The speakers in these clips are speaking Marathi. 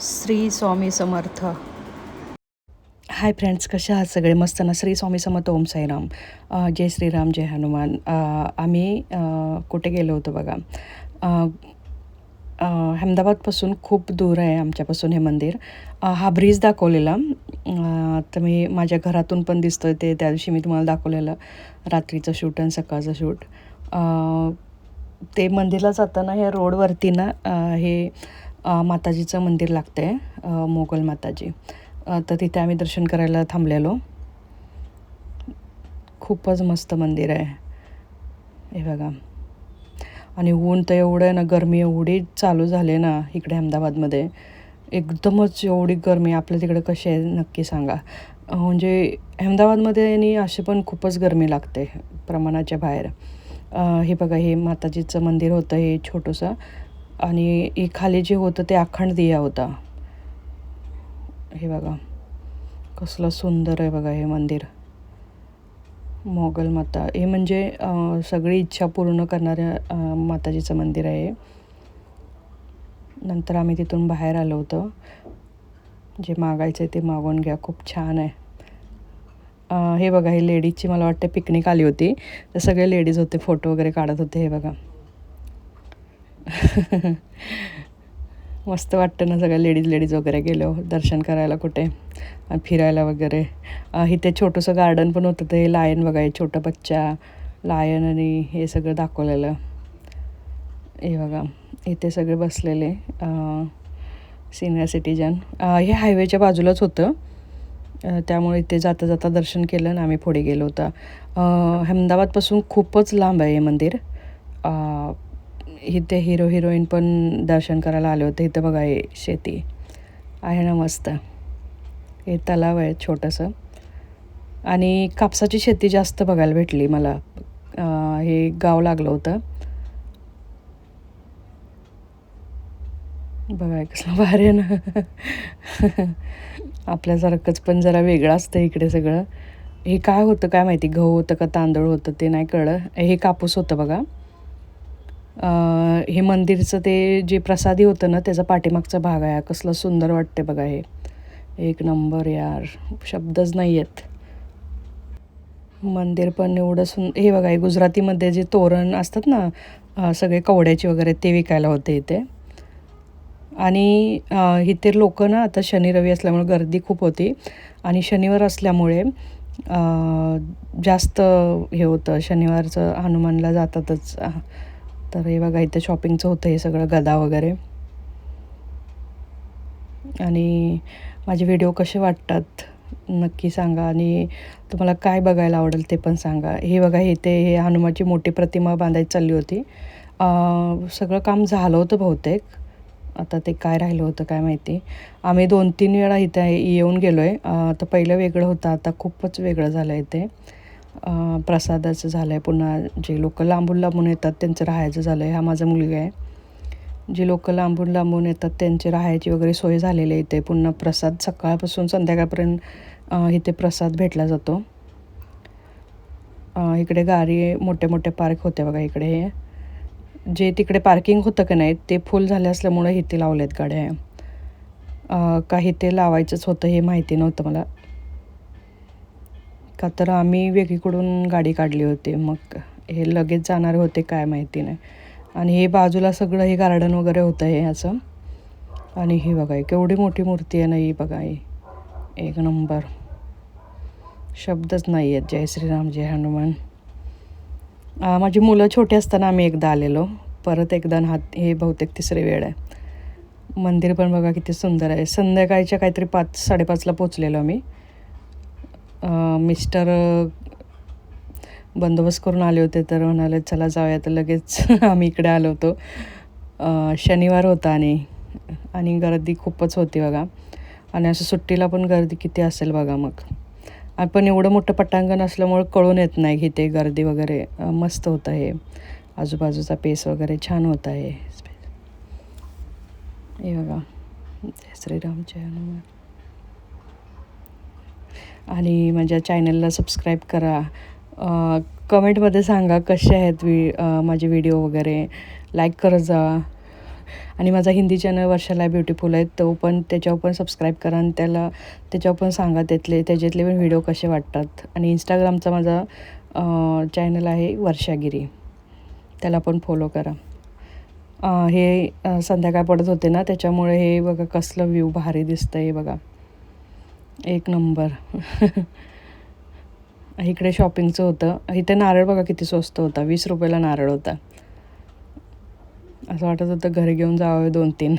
श्री स्वामी समर्थ. हाय फ्रेंड्स कसे आहात सगळे? मस्त ना? श्री स्वामी समर्थ ओम साईराम. जय श्रीराम जय हनुमान. आम्ही कुठे गेलो होतो बघा? अहमदाबादपासून खूप दूर आहे आमच्यापासून हे मंदिर. हा ब्रिज दाखवलेला. तर मी माझ्या घरातून पण दिसतोय ते. त्या दिवशी मी तुम्हाला दाखवलेलं. रात्रीचं शूट आणि सकाळचं शूट. ते मंदिरला जाताना ह्या रोडवरती ना हे माताजीचं मंदिर लागतं आहे मोगल माताजी. तर तिथे आम्ही दर्शन करायला थांबलेलो. खूपच मस्त मंदिर आहे. हे बघा. आणि ऊन तर एवढं आहे ना गरमी एवढी चालू झाली आहे ना इकडे अहमदाबादमध्ये. एकदमच एवढी गरमी आपल्या तिकडे कशी आहे नक्की सांगा. म्हणजे अहमदाबादमध्ये आणि असे पण खूपच गरमी लागते प्रमाणाच्या बाहेर. हे बघा हे माताजीचं मंदिर होतं हे छोटंसं. आणि खाली जे होतं ते अखंड दिया होता. हे बघा कसलं सुंदर आहे बघा हे मंदिर. मोगल माता. हे म्हणजे सगळी इच्छा पूर्ण करणाऱ्या माताजीचं मंदिर आहे नंतर आम्ही तिथून बाहेर आलो होतो. जे मागायचं आहे ते मागून घ्या खूप छान आहे. हे बघा हे लेडीजची मला वाटते पिकनिक आली होती. तर सगळे लेडीज होते फोटो वगैरे काढत होते हे बघा. मस्त वाटतं ना सगळ्या लेडीज लेडीज वगैरे गेलो हो, दर्शन करायला कुठे? फिरायला वगैरे. इथे छोटंसं गार्डन पण होतं ते लायन बघा हे छोटं बच्चा लायन आणि हे सगळं दाखवलेलं. हे बघा इथे सगळे बसलेले सिनियर सिटीजन हे हायवेच्या बाजूलाच होतं. त्यामुळे इथे जाता जाता दर्शन केलं आणि आम्ही पुढे गेलो होतं. अहमदाबादपासून खूपच लांब आहे हे मंदिर. इथे हिरो हिरोईन पण दर्शन करायला आले होते. इथं बघा हे शेती आहे ना मस्त. हे तलाव आहे छोटंसं. आणि कापसाची शेती जास्त बघायला भेटली मला. हे गाव लागलं होतं. बघा कसं भारी आहे ना. आपल्यासारखंच पण जरा वेगळं असतं इकडे सगळं. हे काय होतं काय माहिती? गहू होतं का तांदूळ होतं ते नाही कळलं. हे कापूस होतं बघा. हे मंदिरचं ते जे प्रसादी होतं ना त्याचा पाठीमागचा भाग आहे. कसलं सुंदर वाटते बघा हे. एक नंबर यार. शब्दच नाही आहेत मंदिर पण एवढं सुन हे बघा हे गुजरातीमध्ये जे तोरण असतात ना सगळे कवड्याचे वगैरे ते विकायला होते इथे. आणि इथे लोक ना आता शनी रवी असल्यामुळे गर्दी खूप होती. आणि शनिवार असल्यामुळे जास्त हे होतं. शनिवारचं हनुमानला जातातच. तर हे बघा इथं शॉपिंगचं होतं हे सगळं गदा वगैरे. आणि माझे व्हिडिओ कसे वाटतात नक्की सांगा. आणि तुम्हाला काय बघायला आवडेल ते पण सांगा. हे बघा हे ते हे हनुमानची मोठी प्रतिमा बांधायची चालली होती. सगळं काम झालं होतं बहुतेक. आता ते काय राहिलं होतं काय माहिती. आम्ही दोन तीन वेळा इथे येऊन गेलो आहे तर पहिलं वेगळं होतं आता खूपच वेगळं झालं आहे ते. प्रसादाचं झालं आहे पुन्हा जे लोक लांबून लांबून येतात त्यांचं राहायचं झालं आहे हा माझा मुलगा आहे. जे लोक लांबून लांबून येतात त्यांची राहायची वगैरे सोय झालेली आहे इथे. पुन्हा प्रसाद सकाळपासून संध्याकाळपर्यंत इथे प्रसाद भेटला जातो. इकडे गाडी मोठे मोठे पार्क होते बघा इकडे हे. जे तिकडे पार्किंग होतं का नाही ते फुल झाले असल्यामुळे इथे लावलेत गाड्या. काही ते लावायचंच होतं हे माहिती नव्हतं मला. का तर आम्ही वेगळीकडून गाडी काढली होती. मग हे लगेच जाणारे होते काय माहिती नाही. आणि हे बाजूला सगळं हे गार्डन वगैरे होतं हे असं. आणि ही बघा केवढी मोठी मूर्ती आहे ना ही बघा ही. एक नंबर शब्दच नाही आहेत जय श्रीराम जय हनुमान. माझी मुलं छोटी असताना आम्ही एकदा आलेलो. परत एकदा हात हे बहुतेक तिसरी वेळ आहे. मंदिर पण बघा किती सुंदर आहे. संध्याकाळच्या काहीतरी पाच साडेपाचला पोचलेलो आम्ही. मिस्टर बंदोबस्त करून आले होते तर म्हणाले चला जाऊया. तर लगेच आम्ही इकडे आलो होतो. शनिवार होता आणि आणि गर्दी खूपच होती बघा. आणि असं सुट्टीला पण गर्दी किती असेल बघा मग. आपण एवढं मोठं पटांगण असल्यामुळं कळून येत नाही की ते गर्दी वगैरे मस्त होतं हे आजूबाजूचा पेस वगैरे छान होता हे हे बघा. जय श्रीराम हनुमान. आणि माझ्या चॅनलला सबस्क्राईब करा. कमेंटमध्ये सांगा कसे आहेत वि माझे व्हिडिओ वगैरे. लाईक करत जा. आणि माझा हिंदी चॅनल वर्षाला ब्युटिफुल आहे तो पण त्याच्यावर पण सबस्क्राईब करा आणि त्याला त्याच्यावर पण सांगा त्यातले त्याच्यातले पण व्हिडिओ कसे वाटतात. आणि इंस्टाग्रामचा माझा चॅनल आहे वर्षागिरी. त्याला पण फॉलो करा. हे संध्याकाळ पडत होते ना त्याच्यामुळे हे बघा कसलं व्ह्यू भारी दिसतं हे बघा. एक नंबर. इकडे शॉपिंगचं होतं. इथे नारळ बघा किती स्वस्त होता. वीस रुपयाला नारळ होता. असं वाटत होतं घरी घेऊन जावं दोन तीन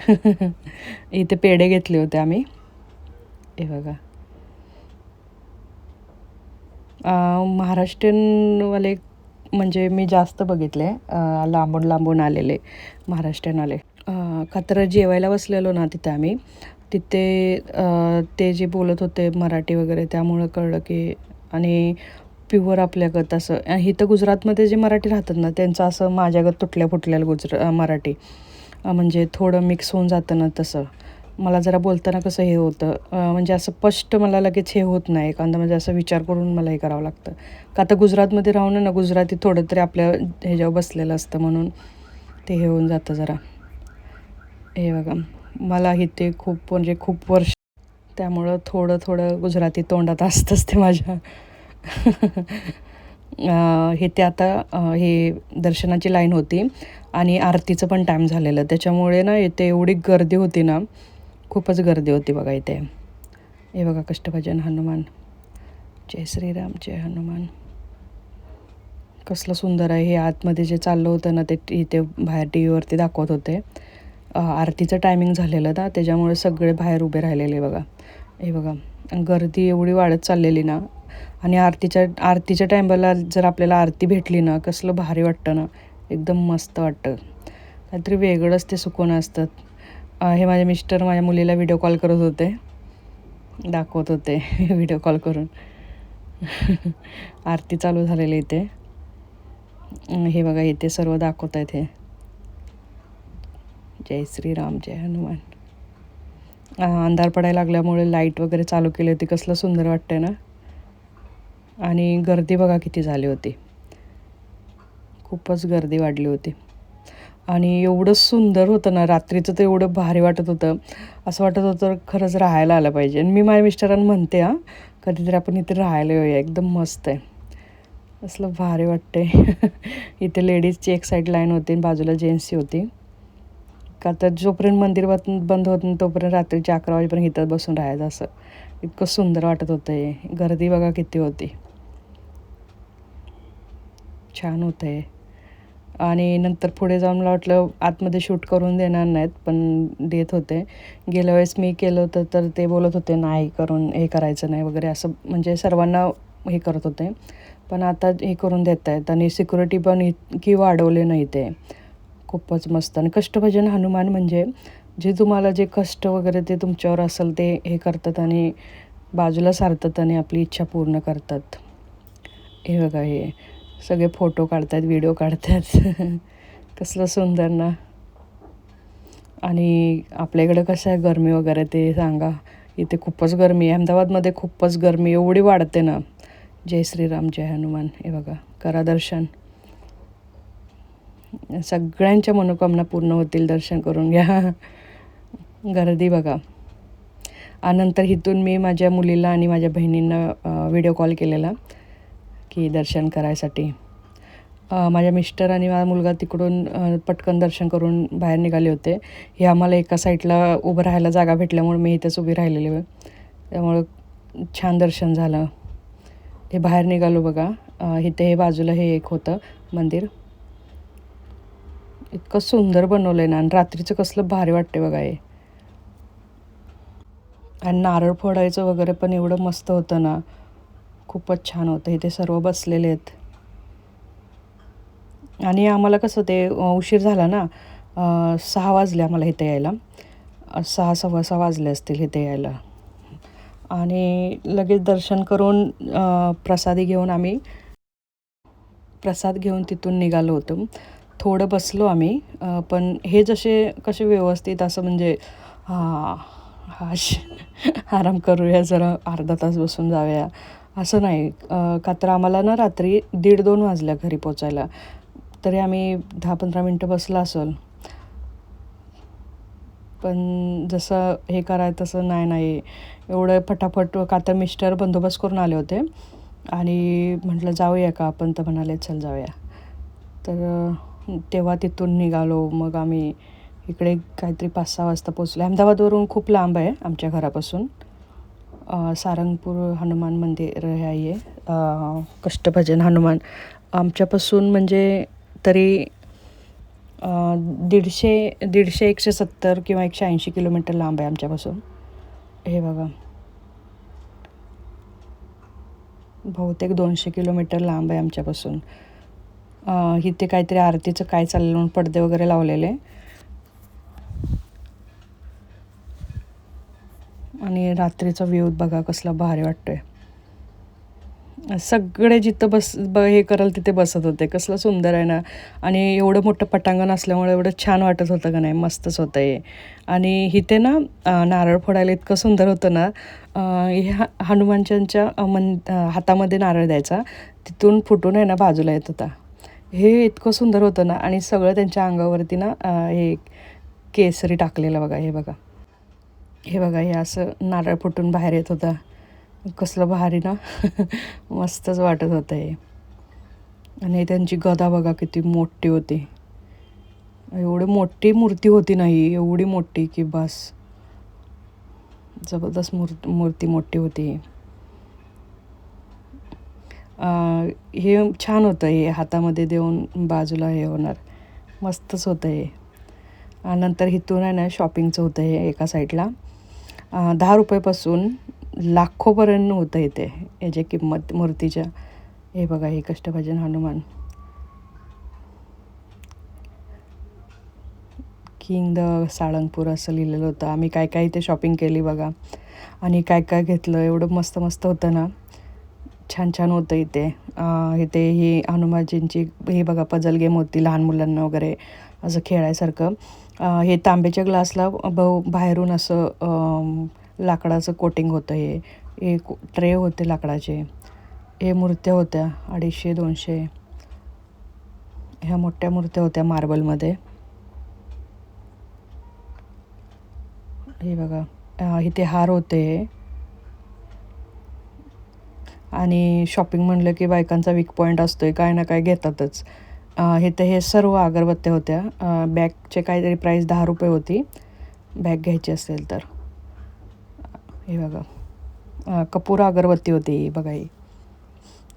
इथे पेढे घेतले होते आम्ही. हे बघा. महाराष्ट्रीयनवाले म्हणजे मी जास्त बघितले. लांबून लांबून आलेले महाराष्ट्रीयन आले अं, जेवायला बसलेलो ना तिथे आम्ही. तिथे ते जे बोलत होते मराठी वगैरे त्यामुळं कळलं की आणि प्युअर आपल्यागत असं इथं गुजरातमध्ये जे मराठी राहतात ना त्यांचं असं माझ्यागत तुटल्या फुटलेलं गुजरा मराठी. म्हणजे थोडं मिक्स होऊन जातं ना तसं. मला जरा बोलताना कसं हे होतं म्हणजे असं स्पष्ट मला लगेच हे होत नाही एखादा म्हणजे असं विचार करून मला हे करावं लागतं. का आता गुजरातमध्ये राहून ना गुजराती थोडं तरी आपल्या ह्याच्यावर बसलेलं असतं म्हणून ते हे होऊन जातं जरा. हे बघा. मला इथे खूप म्हणजे खूप वर्ष त्यामुळं थोडं थोडं गुजराती तोंडात असतंच ते माझ्या. हे ते आता हे दर्शनाची लाईन होती आणि आरतीचं पण टाईम झालेलं. त्याच्यामुळे ना इथे एवढी गर्दी होती ना खूपच गर्दी होती बघा इथे. हे बघा कष्टभजन हनुमान. जय श्रीराम जय हनुमान. कसलं सुंदर आहे हे आतमध्ये जे चाललं होतं ना ते इथे बाहेर टी व्हीवरती दाखवत होते. आरतीचं टायमिंग झालेलं ना त्याच्यामुळे सगळे बाहेर उभे राहिलेले बघा. हे बघा गर्दी एवढी वाढत चाललेली ना आणि आरतीच्या आरतीच्या टायमाला जर आपल्याला आरती भेटली ना कसलं भारी वाटतं ना एकदम मस्त वाटतं. काहीतरी वेगळंच ते सुकून असतात. हे माझे मिस्टर माझ्या मुलीला व्हिडिओ कॉल करत होते. दाखवत होते व्हिडिओ कॉल करून. आरती चालू झालेली इथे. हे बघा इथे सर्व दाखवत आहेत हे. जय श्रीराम जय हनुमान. अंधार पडायला लागल्यामुळे लाइट वगैरे चालू केली होती. कसलं सुंदर वाटतंय ना? आणि गर्दी बघा किती झाली होती. खूपच गर्दी वाढली होती. आणि एवढं सुंदर होतं ना रात्रीचं तर एवढं भारी वाटत होतं. असं वाटत होतं खरंच राहायला आलं पाहिजे. आणि मी माझ्या मिस्टरांना म्हणते हां कधीतरी आपण इथे राहायला येऊया. एकदम मस्त आहे. असलं भारी वाटते इथे लेडीजची एक साईड लाईन होती आणि बाजूला जेंट्सची होती. का तर जोपर्यंत मंदिर बंद होत नाही तोपर्यंत रात्रीच्या अकरा वाजेपर्यंत इथं बसून राहायचं असं. इतकं सुंदर वाटत होतं हे. गर्दी बघा किती होती. छान होतं आहे आणि नंतर पुढे जाऊन मला वाटलं आतमध्ये शूट करून देणार नाहीत पण देत होते. गेल्या वेळेस मी केलं होतं तर ते बोलत होते नाही करून हे करायचं नाही वगैरे असं म्हणजे सर्वांना हे करत होते. पण आता हे करून देत आहेत आणि सिक्युरिटी पण इतकी वाढवली नाही ते. खूपच मस्त. आणि कष्टभजन हनुमान म्हणजे जे तुम्हाला जे कष्ट वगैरे ते तुमच्यावर असेल ते हे करतात आणि बाजूला सारतात आणि आपली इच्छा पूर्ण करतात. हे बघा हे सगळे फोटो काढतात व्हिडिओ काढतात. कसलं सुंदर ना. आणि आपल्याकडं कसं आहे गरमी वगैरे ते सांगा. इथे खूपच गरमी आहे. अहमदाबादमध्ये खूपच गरमी एवढी वाढते ना. जय श्रीराम जय हनुमान. हे बघा करा दर्शन. सगळ्यांच्या मनोकामना पूर्ण होतील दर्शन करून घ्या. गर्दी बघा. आनंतर नंतर इथून मी माझ्या मुलीला आणि माझ्या बहिणींना व्हिडिओ कॉल केलेला की दर्शन करायसाठी. माझ्या मिस्टर आणि माझा मुलगा तिकडून पटकन दर्शन करून बाहेर निघाले होते. हे आम्हाला एका साईडला उभं राहायला जागा भेटल्यामुळे मी इथेच उभी राहिलेली. आहे त्यामुळं छान दर्शन झालं. हे बाहेर निघालो बघा. इथे हे बाजूला हे एक होतं मंदिर. इतकं सुंदर बनवलं आहे ना आणि रात्रीचं कसलं भारी वाटते बघा हे. आणि नारळ फोडायचं वगैरे पण एवढं मस्त होतं ना. खूपच छान होतं इथे सर्व बसलेले आहेत. आणि आम्हाला कसं ते उशीर झाला ना सहा वाजले आम्हाला इथे यायला. सहा सव्वा सहा वाजले असतील इथे यायला. आणि लगेच दर्शन करून प्रसादी घेऊन आम्ही प्रसाद घेऊन तिथून निघालो होतो. थोडं बसलो आम्ही. पण हे जसे कसे व्यवस्थित असं म्हणजे हां हा श- आराम करूया जरा अर्धा तास बसून जाऊया असं नाही. का तर आम्हाला ना रात्री दीड दोन वाजल्या घरी पोचायला. तरी आम्ही दहा पंधरा मिनटं बसला असेल. पण जसं हे कराय तसं नाही नाही. एवढं फटाफट का तर मिस्टर बंदोबस्त करून आले होते. आणि म्हटलं जाऊया का? आपण तर म्हणाले चल जाऊया. तर तेव्हा तिथून निघालो. मग आम्ही इकडे काहीतरी पाच सहा वाजता पोचलो अहमदाबादवरून खूप लांब आहे आमच्या घरापासून. सारंगपूर हनुमान मंदिर हे आहे कष्टभजन हनुमान. आमच्यापासून म्हणजे तरी दीडशे दीडशे एकशे सत्तर किंवा एकशे ऐंशी किलोमीटर लांब आहे आमच्यापासून. हे बघा. बहुतेक दोनशे किलोमीटर लांब आहे आमच्यापासून. इथे काहीतरी आरतीचं काय चाललं म्हणून पडदे वगैरे लावलेले. आणि रात्रीचा व्ह्यू बघा कसला भारी वाटतोय. सगळे जिथं बस ब हे कराल तिथे बसत होते. कसलं सुंदर आहे ना. आणि एवढं मोठं पटांगण असल्यामुळे एवढं छान वाटत होतं का नाही. मस्तच होतं हे. आणि इथे ना नारळ फोडायला इतकं सुंदर होतं ना ह्या हनुमानच्या मन हातामध्ये नारळ द्यायचा. तिथून फुटून आहे ना बाजूला येत होता. हे इतकं सुंदर होतं ना आणि सगळं त्यांच्या अंगावरती ना हे केसरी टाकलेलं बघा हे बघा. हे बघा हे असं नारळ फुटून बाहेर येत होता. कसलं भारी ना. मस्तच वाटत होतं हे. आणि त्यांची गदा बघा किती मोठी होती. एवढी मोठी मूर्ती होती नाही एवढी मोठी की बस. जबरदस्त मूर् मूर्ती मोठी होती. हे छान होतं हे हातामध्ये देऊन बाजूला हे होणार. मस्तच होतं हे. नंतर इथून आहे ना शॉपिंगचं होतं हे एका साईडला दहा रुपयेपासून लाखोपर्यंत होतं इथे याच्या किंमत मूर्तीच्या. हे बघा हे कष्टभजन हनुमान. किंग द साळंगपूर असं लिहिलेलं होतं. आम्ही काय काय इथे शॉपिंग केली बघा. आणि काय काय घेतलं एवढं मस्त मस्त होतं ना. छान छान होतं इथे. इथे ही हनुमानजींची हे बघा पजल गेम होती लहान मुलांना वगैरे असं खेळायसारखं. हे तांब्याच्या ग्लासला ब बाहेरून असं लाकडाचं कोटिंग होतं हे. हे ट्रे होते लाकडाचे. हे मूर्त्या होत्या अडीचशे दोनशे. ह्या मोठ्या मूर्त्या होत्या मार्बलमध्ये हे बघा इथे हार होते आणि शॉपिंग म्हणलं की बायकांचा वीक पॉईंट असतो आहे काय ना काय घेतातच. हे तर हे सर्व अगरबत्त्या होत्या. बॅगचे काहीतरी प्राईस दहा रुपये होती. बॅग घ्यायची असेल तर. हे बघा. कपूर अगरबत्ती होती ही बघा ही.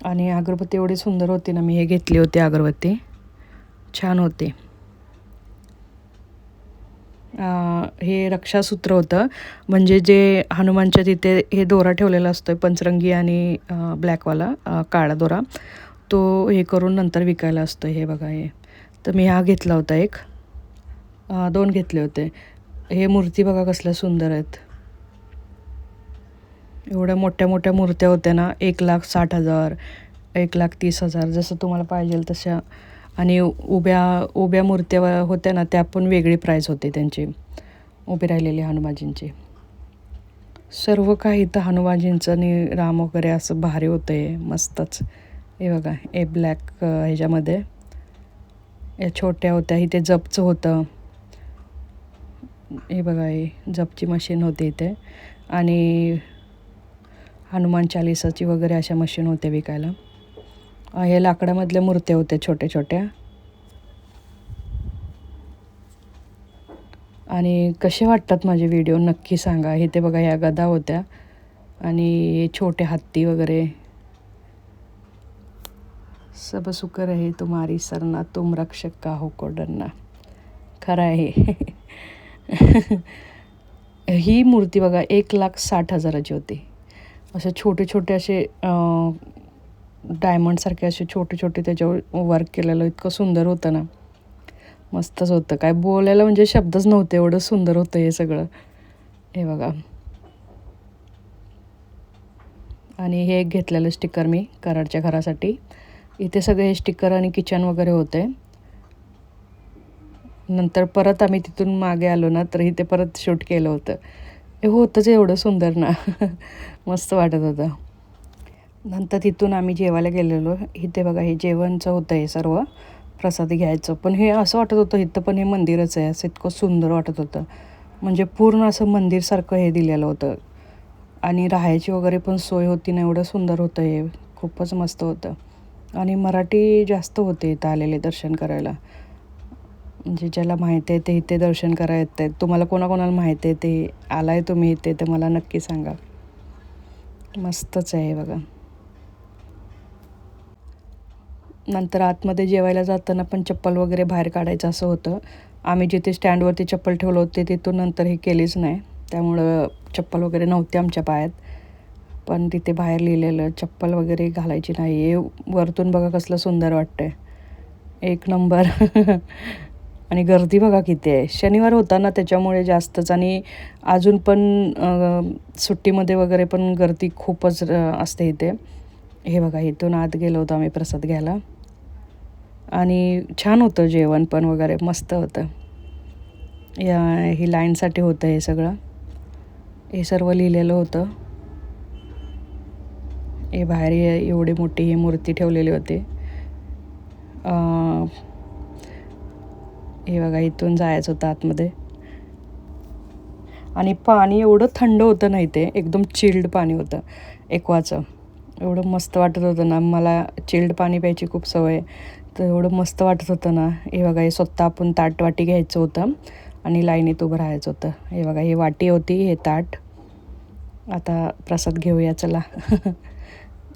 आणि अगरबत्ती एवढी सुंदर होती ना मी हे घेतली होती अगरबत्ती. छान होती. हे रक्षासूत्र होतं. म्हणजे जे हनुमानच्या तिथे हे दोरा ठेवलेला असतो पंचरंगी आणि ब्लॅकवाला काळा दोरा. तो हे करून नंतर विकायला असतो हे बघा हे. तर मी हा घेतला होता एक. दोन घेतले होते. हे मूर्ती बघा कसल्या सुंदर आहेत. एवढ्या मोठ्या मोठ्या मूर्त्या होत्या ना एक लाख साठ हजार एक लाख तीस हजार जसं तुम्हाला पाहिजे तशा आणि उभ्या उभ्या मूर्त्या व- होत्या ना त्या पण वेगळी प्राईज होते त्यांची. उभी राहिलेली हनुमानजींची. सर्व काही तर हनुमानजींचं आणि राम वगैरे असं भारी होतं आहे मस्तच. हे बघा हे ब्लॅक ह्याच्यामध्ये. या छोट्या होत्या इथे जपचं होतं. हे बघा हे जपची मशीन होती इथे. आणि हनुमान चालिसाची वगैरे अशा मशीन होत्या विकायला. हे लाकडामधल्या मूर्त्या होत्या छोट्या छोट्या. आणि कसे वाटतात माझे व्हिडिओ नक्की सांगा. हे ते बघा ह्या गदा होत्या. आणि हे छोटे हत्ती वगैरे. सब सुकर आहे तुम्हारी सरना तुम रक्षक का हो को डरना. खरं आहे. ही मूर्ती बघा एक लाख साठ हजाराची होती. असे छोटे छोटे असे डायमंडसारखे असे छोटे छोटे त्याच्यावर वर्क केलेलं इतकं सुंदर होतं ना. मस्तच होतं. काय बोलायला म्हणजे शब्दच नव्हते एवढं सुंदर होतं हे सगळं. हे बघा. आणि हे एक घेतलेलं स्टिकर मी कराडच्या घरासाठी. इथे सगळे हे स्टिकर आणि किचन वगैरे होते. नंतर परत आम्ही तिथून मागे आलो ना तर इथे परत शूट केलं होतं. हे होतंच एवढं सुंदर ना. मस्त वाटत होतं. नंतर तिथून आम्ही जेवायला गेलेलो. इथे बघा हे जेवणचं होतं हे सर्व. प्रसाद घ्यायचं. पण हे असं वाटत होतं इथं पण हे मंदिरच आहे. असं इतकं सुंदर वाटत होतं. म्हणजे पूर्ण असं मंदिरसारखं हे दिलेलं होतं. आणि राहायची वगैरे पण सोय होती ना एवढं सुंदर होतं हे. खूपच मस्त होतं. आणि मराठी जास्त होते इथं आलेले दर्शन करायला. म्हणजे ज्याला माहिती आहे ते इथे दर्शन करायला येत आहेत तुम्हाला कोणाकोणाला माहिती आहे ते आलाय तुम्ही इथे तर मला नक्की सांगा. मस्तच आहे बघा. नंतर आतमध्ये जेवायला जाताना पण चप्पल वगैरे बाहेर काढायचं असं होतं. आम्ही जिथे स्टँडवरती चप्पल ठेवलं होते तिथून नंतर हे केलीच नाही. त्यामुळं चप्पल वगैरे नव्हती आमच्या पायात. पण तिथे बाहेर लिहिलेलं चप्पल वगैरे घालायची नाही. हे वरतून बघा कसलं सुंदर वाटतंय. एक नंबर. आणि गर्दी बघा किती आहे. शनिवार होता ना त्याच्यामुळे जास्तच. आणि अजून पण सुट्टीमध्ये वगैरे पण गर्दी खूपच असते इथे. हे बघा इथून आत गेलो होतो आम्ही प्रसाद घ्यायला. आणि छान होतं जेवण पण वगैरे मस्त होतं. या ही लाईनसाठी होतं हे सगळं. हे सर्व लिहिलेलं होतं. हे बाहेर एवढी मोठी ही मूर्ती ठेवलेली होती. हे बघा इथून जायचं होतं आतमध्ये. आणि पाणी एवढं थंड होतं नाही ते एकदम चिल्ड पाणी होतं एकवाचं. एवढं मस्त वाटत होतं ना मला चिल्ड पाणी प्यायची खूप सवय आहे. तर एवढं मस्त वाटत होतं ना. हे बघा हे स्वतः आपण ताट वाटी घ्यायचं होतं आणि लाईनीत उभं राहायचं होतं. हे बघा हे वाटी होती हे ताट. आता प्रसाद घेऊया चला.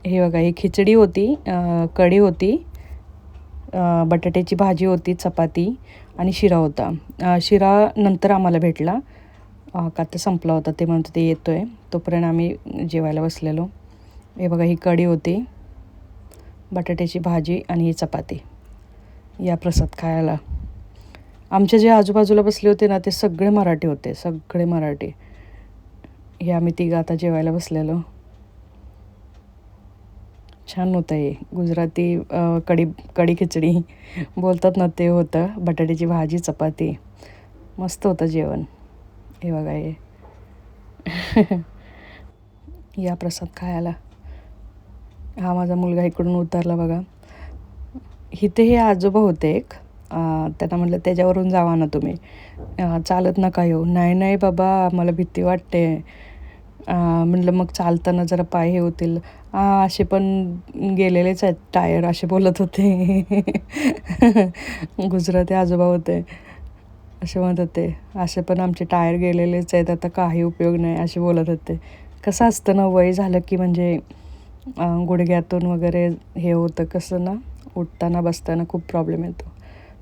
हे बघा ही खिचडी होती कढी होती बटाट्याची भाजी होती चपाती आणि शिरा होता. शिरा नंतर आम्हाला भेटला. का तर संपला होता ते म्हणतो ते येतो आहे तोपर्यंत आम्ही जेवायला बसलेलो. हे बघा ही कढी होती. बटाट्याची भाजी आणि ही चपाती या प्रसाद खायला. आमच्या जे आजूबाजूला बसले होते ना ते सगळे मराठी होते सगळे मराठी. हे आम्ही तिघं आता जेवायला बसलेलो. छान होतं हे. गुजराती कडी कडी कढी खिचडी बोलतात ना ते होतं. बटाट्याची भाजी चपाती. मस्त होतं जेवण. हे बघा हे. या प्रसाद खायला. हा माझा मुलगा इकडून उतरला बघा. इथे हे आजोबा होते एक. त्यांना म्हटलं त्याच्यावरून जावा ना तुम्ही. चालत नका येऊ. नाही नाही बाबा मला भीती वाटते. म्हटलं मग चालताना जरा पाय हे होतील. असे पण गेलेलेच आहेत टायर असे बोलत होते. गुजराती आजोबा होते. असे म्हणत होते असे पण आमचे टायर गेलेलेच आहेत आता काही उपयोग नाही असे बोलत होते. कसं असतं ना वय झालं की म्हणजे गुडघ्यातून वगैरे हे होतं कसं ना उठताना बसताना खूप प्रॉब्लेम येतो.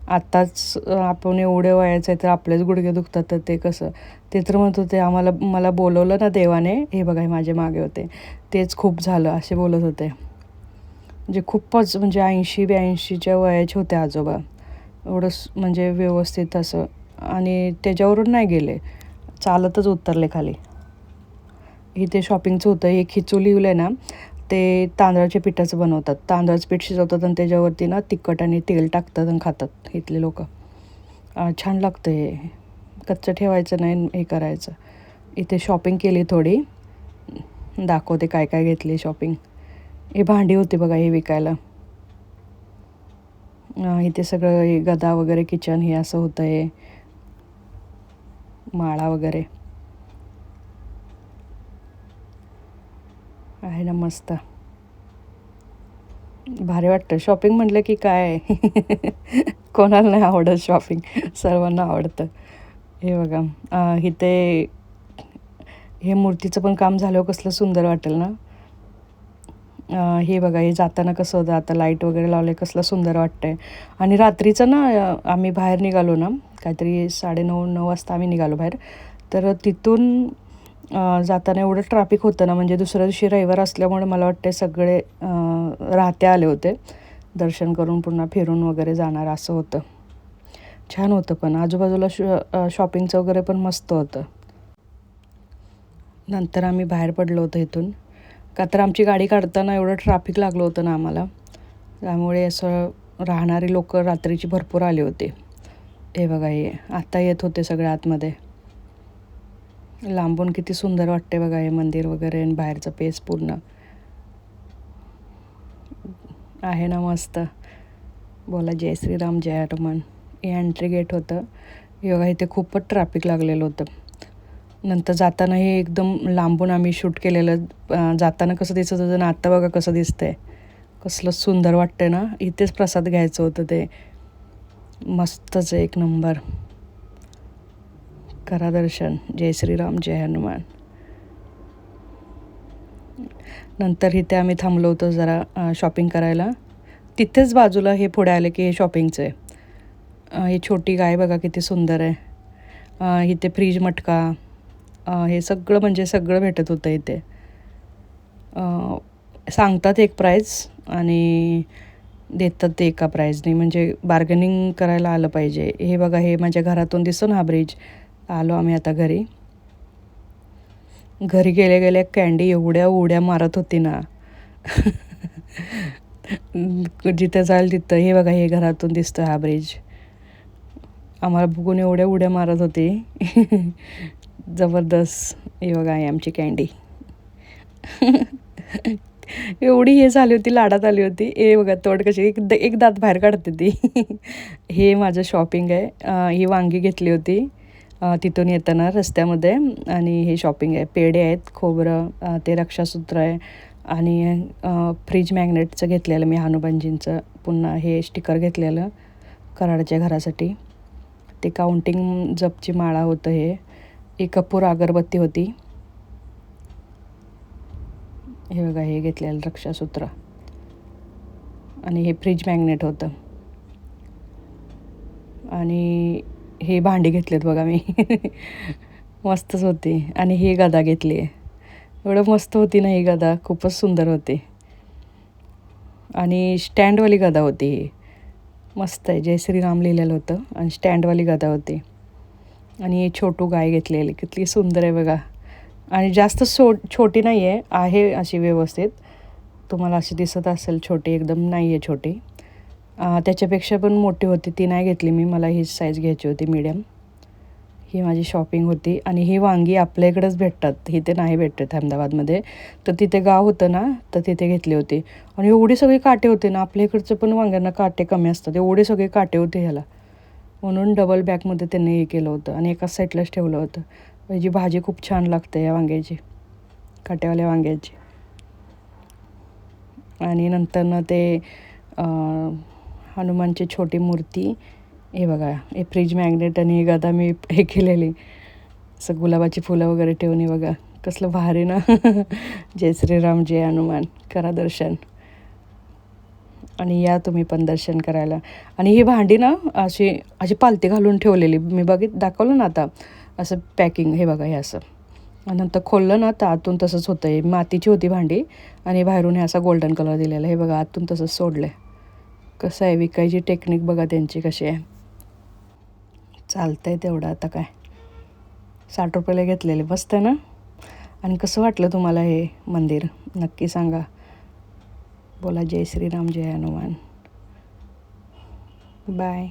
आत्ताच आपण एवढे वयाचं आहे तर आपलेच गुडघे दुखतात तर ते कसं? ते तर म्हणत होते आम्हाला मला बोलवलं ना देवाने हे बघा हे माझे मागे होते. तेच खूप झालं असे बोलत होते. म्हणजे खूपच म्हणजे ऐंशी ब्याऐंशीच्या वयाचे होते आजोबा. एवढं म्हणजे व्यवस्थित असं. आणि त्याच्यावरून नाही गेले. चालतच उतरले खाली. इथे शॉपिंगचं होतं. हे खिचू लिहिलं आहे ना ते तांदळाच्या पिठाचं बनवतात. तांदळाचं पीठ शिजवतात आणि त्याच्यावरती ना तिखट आणि तेल टाकतात आणि खातात इथले लोक. छान लागतं हे. कच्चं ठेवायचं नाही हे करायचं. इथे शॉपिंग केली थोडी. दाखवते काय काय घेतली शॉपिंग हे भांडी होती बघा हे विकायला. इथे सगळं गदा वगैरे किचन हे असं होतं हे माळा वगैरे. आहे ना मस्त. भारी वाटतं. शॉपिंग म्हटलं की काय? कोणाला नाही आवडत शॉपिंग सर्वांना आवडतं. हे बघा. इथे हे मूर्तीचं पण काम झाल्यावर कसलं सुंदर वाटेल ना? हे बघा हे जाताना कसं होतं? आता लाइट वगैरे लावले कसलं सुंदर वाटतंय. आणि रात्रीचं ना आम्ही बाहेर निघालो ना काहीतरी साडेनऊ नऊ वाजता आम्ही निघालो बाहेर. तर तिथून जाताना एवढं ट्रॅफिक होतं ना म्हणजे दुसऱ्या दिवशी रविवार असल्यामुळे मला वाटते सगळे राहते आले होते. दर्शन करून पुन्हा फिरून वगैरे जाणार असं होतं. छान होतं पण. आजूबाजूला शॉ शॉपिंगचं वगैरे पण मस्त होतं. नंतर आम्ही बाहेर पडलो होतो इथून. का तर आमची गाडी काढताना एवढं ट्रॅफिक लागलं होतं ना आम्हाला. त्यामुळे असं राहणारी लोक रात्रीची भरपूर आले होते. हे बघा हे आत्ता येत होते सगळ्या आतमध्ये. लांबून किती सुंदर वाटते बघा हे मंदिर वगैरे आणि बाहेरचं पेस पूर्ण. आहे ना मस्त. बोला जय श्रीराम जय हनुमान. हे एंट्री गेट होतं. योगा इथे खूपच ट्रॅफिक लागलेलं होतं. नंतर जाताना हे एकदम लांबून आम्ही शूट केलेलं. जाताना कसं दिसत होतं ना आत्ता बघा कसं दिसतंय. कसलं सुंदर वाटतंय ना. इथेच प्रसाद घ्यायचं होतं ते. मस्तच एक नंबर करा दर्शन जय श्रीराम जय हनुमान. नंतर इथे आम्ही थांबलो होतो जरा शॉपिंग करायला. तिथेच बाजूला हे पुढे आले की हे शॉपिंगचं आहे. ही छोटी गाय बघा किती सुंदर आहे. इथे फ्रीज मटका हे सगळं म्हणजे सगळं भेटत होतं इथे. सांगतात एक प्राईज आणि देतात ते एका प्राईजने म्हणजे बार्गेनिंग करायला आलं पाहिजे. हे बघा हे माझ्या घरातून दिसतो ना हा ब्रिज आलो आम्ही आता घरी. घरी गेले गेले कँडी एवढ्या उड्या मारत होती ना. जिथं जाईल तिथं. हे बघा हे घरातून दिसतं हा ब्रिज आम्हाला बघून एवढ्या उड्या मारत होती. जबरदस्त. हे बघा आहे आमची कँडी एवढी हे झाली होती लाडात आली होती. हे बघा तोड कशी एक एक दात बाहेर काढते ती. हे माझं शॉपिंग आहे. ही वांगी घेतली होती. तिथून येताना रस्त्यामध्ये आणि हे शॉपिंग आहे. पेढे आहेत खोबरं ते रक्षासूत्र आहे आणि फ्रीज मॅग्नेटचं घेतलेलं मी हनुमानजींचं. पुन्हा हे स्टिकर घेतलेलं कराडच्या घरासाठी. ते काउंटिंग जपची माळा होतं हे. एक कपूर अगरबत्ती होती. हे बघा हे घेतलेलं रक्षासूत्र. आणि हे फ्रीज मॅग्नेट होतं. आणि हे भांडी घेतलेत बघा मी. मस्तच होती. आणि ही गदा घेतली आहे. एवढं मस्त होती ना ही गदा. खूपच सुंदर होती. आणि स्टँडवाली गदा होती ही. मस्त आहे. जय श्रीराम लिहिलेलं होतं. आणि स्टँडवाली गदा होती. आणि ही छोटू गाय घेतलेली. कितली सुंदर आहे बघा. आणि जास्त सो छोटी नाही आहे आहे अशी व्यवस्थित. तुम्हाला अशी दिसत असेल छोटी. एकदम नाही आहे छोटी. त्याच्यापेक्षा पण मोठी होती. ती नाही घेतली मी. मला ही साईज घ्यायची होती मीडियम ही माझी शॉपिंग होती. आणि ही वांगी आपल्या इकडंच भेटतात. इथे नाही भेटत अहमदाबादमध्ये. तर तिथे गाव होतं ना तर तिथे घेतली होती. आणि एवढे सगळे काटे होते ना आपल्या इकडचं पण वांग्यांना काटे कमी असतात. एवढे सगळे काटे होते ह्याला. म्हणून डबल बॅगमध्ये त्यांनी हे केलं होतं आणि एकाच साईडलाच ठेवलं होतं. म्हणजे याची भाजी खूप छान लागते या वांग्याची काटेवाल्या वांग्याची. आणि नंतरनं ते हनुमानची छोटी मूर्ती. हे बघा हे फ्रीज मॅग्नेट आणि हे गदा मी हे केलेली. असं गुलाबाची फुलं वगैरे ठेवून हे बघा कसलं भारी ना. जय श्रीराम जय हनुमान. करा दर्शन. आणि या तुम्ही पण दर्शन करायला. आणि ही भांडी ना अशी अशी पालती घालून ठेवलेली. मी बघित दाखवलं ना आता. असं पॅकिंग हे बघा हे असं. आणि नंतर खोललं ना तर आतून तसंच होतं हे मातीची होती भांडी. आणि बाहेरून हे असा गोल्डन कलर दिलेला हे बघा आतून तसंच सोडलं आहे कसं आहे विकायची टेक्निक बघा त्यांची कशी आहे. चालतं आहे तेवढं आता काय. साठ रुपयाला घेतलेले मस्त आहे ना? आणि कसं वाटलं तुम्हाला हे मंदिर? नक्की सांगा. बोला जय श्रीराम जय हनुमान. बाय